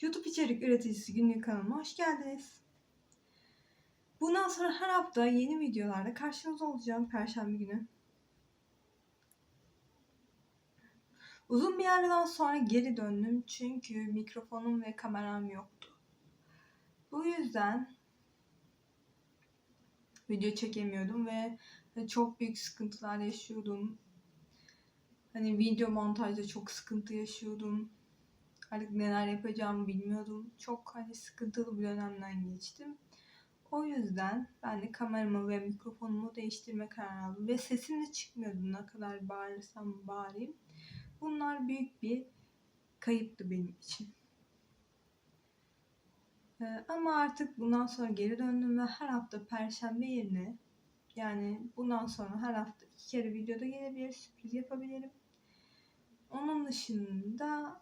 YouTube içerik üreticisi günlük kanalıma hoş geldiniz. Bundan sonra her hafta yeni videolarla karşınızda olacağım Perşembe günü. Uzun bir aradan sonra geri döndüm çünkü mikrofonum ve kameram yoktu. Bu yüzden video çekemiyordum ve çok büyük sıkıntılar yaşıyordum. Hani video montajda çok sıkıntı yaşıyordum. Artık neler yapacağımı bilmiyordum. Çok hani sıkıntılı bir dönemden geçtim. O yüzden ben de kameramı ve mikrofonumu değiştirme kararı aldım. Ve sesim de çıkmıyordu ne kadar bağırırsam bağırayım. Bunlar büyük bir kayıptı benim için. Ee, ama artık bundan sonra geri döndüm ve her hafta perşembe yerine yani bundan sonra her hafta iki kere videoda gelebilir, sürpriz yapabilirim. Onun dışında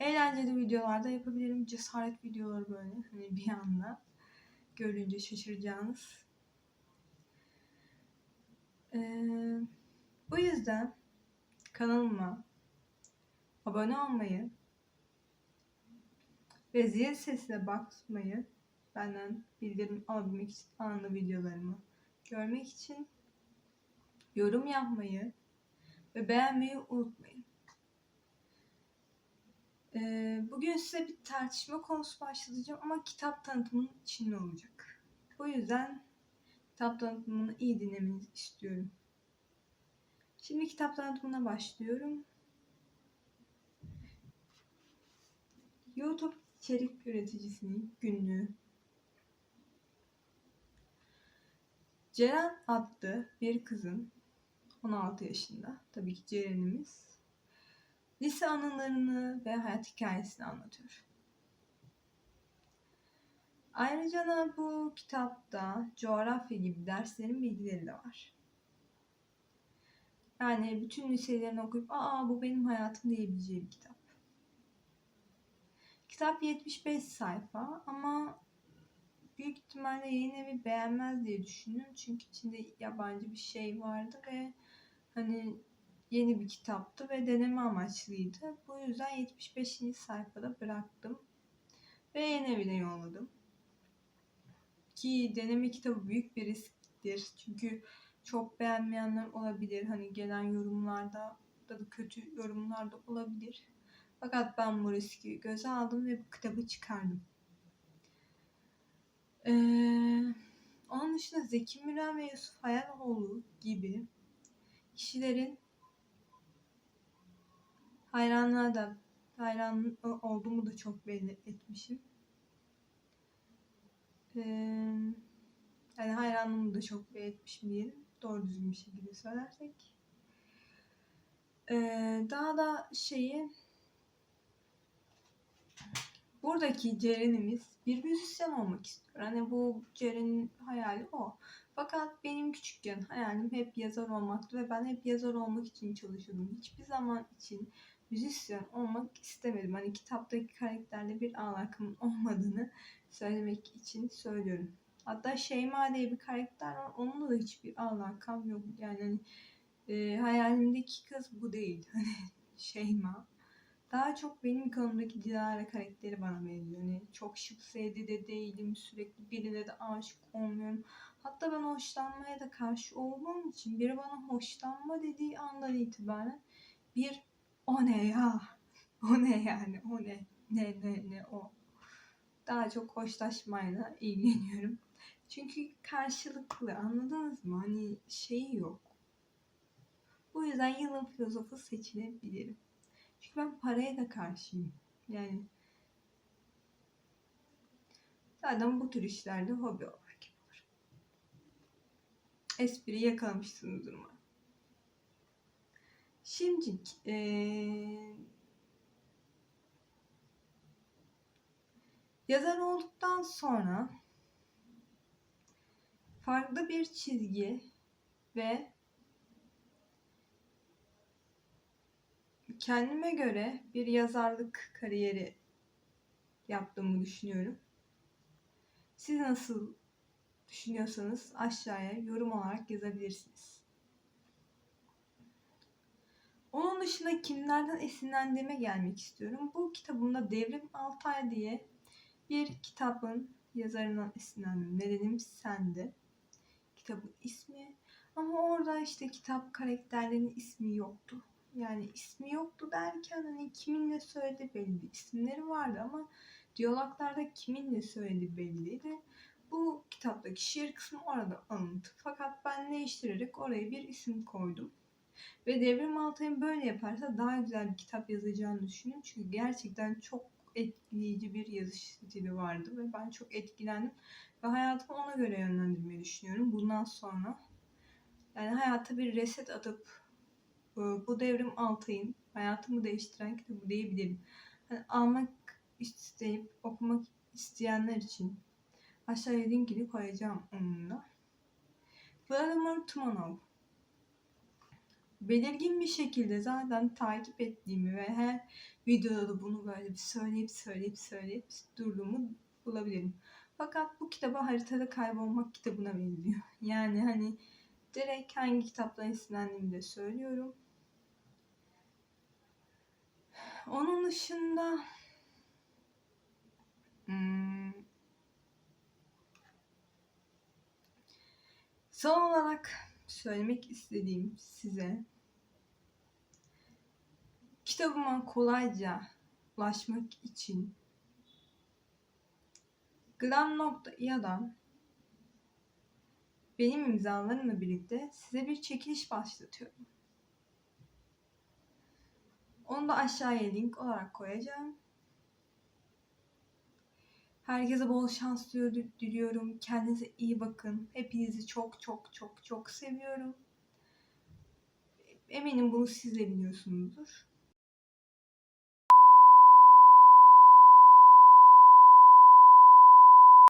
eğlenceli videolarda yapabilirim. Cesaret videoları böyle hani bir anda görünce şaşıracağınız. Ee, bu yüzden kanalıma abone olmayı ve zil sesine basmayı benden bildirim alabilmek için anlı videolarımı görmek için yorum yapmayı ve beğenmeyi unutmayın. Ee, bugün size bir tartışma konusu başlatacağım ama kitap tanıtımının içinde olacak. O yüzden kitap tanıtımını iyi dinlemenizi istiyorum. Şimdi kitap tanıtımına başlıyorum. YouTube içerik üreticisinin günlüğü. Ceren adlı bir kızın 16 yaşında tabii ki Ceren'imiz lise anılarını ve hayat hikayesini anlatıyor. Ayrıca da bu kitapta coğrafya gibi derslerin bilgileri de var. Yani bütün liselerini okuyup aa bu benim hayatım diyebileceği bir kitap. Kitap 75 sayfa ama büyük ihtimalle yayın evi beğenmez diye düşünüyorum. Çünkü içinde yabancı bir şey vardı ve hani yeni bir kitaptı ve deneme amaçlıydı. Bu yüzden 75. sayfada bıraktım ve yeni evine yolladım. Ki deneme kitabı büyük bir risktir. Çünkü çok beğenmeyenler olabilir. Hani gelen yorumlarda da kötü yorumlar da olabilir. Fakat ben bu riski göze aldım ve bu kitabı çıkardım. Ee, onun dışında Zeki Müren ve Yusuf Hayaloğlu gibi kişilerin hayranlığa da hayran olduğumu da çok belli etmişim. Ee, yani hayranlığımı da çok belli etmişim diyelim. Doğru düzgün bir şekilde söylersek. Ee, daha da şeyi buradaki Ceren'imiz bir müzisyen olmak istiyor. Hani bu Ceren'in hayali o. Fakat benim küçükken hayalim hep yazar olmaktı ve ben hep yazar olmak için çalışıyordum. Hiçbir zaman için müzisyen olmak istemedim. Hani kitaptaki karakterle bir alakam olmadığını söylemek için söylüyorum. Hatta Şeyma diye bir karakter var. Onunla da hiçbir alakam yok. Yani hani, e, hayalimdeki kız bu değil. Hani Şeyma. Daha çok benim kanımdaki Dilara karakteri bana benziyor. Hani çok şık sevdi de değilim. Sürekli birine de aşık olmuyorum. Hatta ben hoşlanmaya da karşı olduğum için biri bana hoşlanma dediği andan itibaren bir o ne ya? O ne yani? O ne? Ne ne ne o? Daha çok hoşlaşmayla ilgileniyorum. Çünkü karşılıklı anladınız mı? Hani şey yok. Bu yüzden yılın filozofu seçilebilirim. Çünkü ben paraya da karşıyım. Yani zaten bu tür işlerde hobi olarak yapılır. Espriyi yakalamışsınızdır umarım. Şimdi ee, yazar olduktan sonra farklı bir çizgi ve kendime göre bir yazarlık kariyeri yaptığımı düşünüyorum. Siz nasıl düşünüyorsanız aşağıya yorum olarak yazabilirsiniz. Onun dışında kimlerden esinlendiğime gelmek istiyorum. Bu kitabımda Devrim Altay diye bir kitabın yazarından esinlendim. Nedenim sende. Kitabın ismi. Ama orada işte kitap karakterlerinin ismi yoktu. Yani ismi yoktu derken hani kiminle söyledi belli. İsimleri vardı ama diyaloglarda kiminle söyledi belliydi. Bu kitaptaki şiir kısmı orada alıntı. Fakat ben değiştirerek oraya bir isim koydum. Ve Devrim Altay'ın böyle yaparsa daha güzel bir kitap yazacağını düşünüyorum. Çünkü gerçekten çok etkileyici bir yazış stili vardı ve ben çok etkilendim. Ve hayatımı ona göre yönlendirmeyi düşünüyorum bundan sonra. Yani hayata bir reset atıp e, bu Devrim Altay'ın hayatımı değiştiren kitabı diyebilirim. Hani almak isteyip okumak isteyenler için aşağıya linkini koyacağım onunla. Vladimir Tumanov belirgin bir şekilde zaten takip ettiğimi ve her videoda da bunu böyle bir söyleyip söyleyip söyleyip durduğumu bulabilirim. Fakat bu kitaba haritada kaybolmak kitabına benziyor. Yani hani direkt hangi kitaptan esinlendiğimi de söylüyorum. Onun dışında hmm, son olarak söylemek istediğim size kitabıma kolayca ulaşmak için Gram.i'dan benim imzalarımla birlikte size bir çekiliş başlatıyorum. Onu da aşağıya link olarak koyacağım. Herkese bol şans diliyorum. Kendinize iyi bakın. Hepinizi çok çok çok çok seviyorum. Eminim bunu siz de biliyorsunuzdur.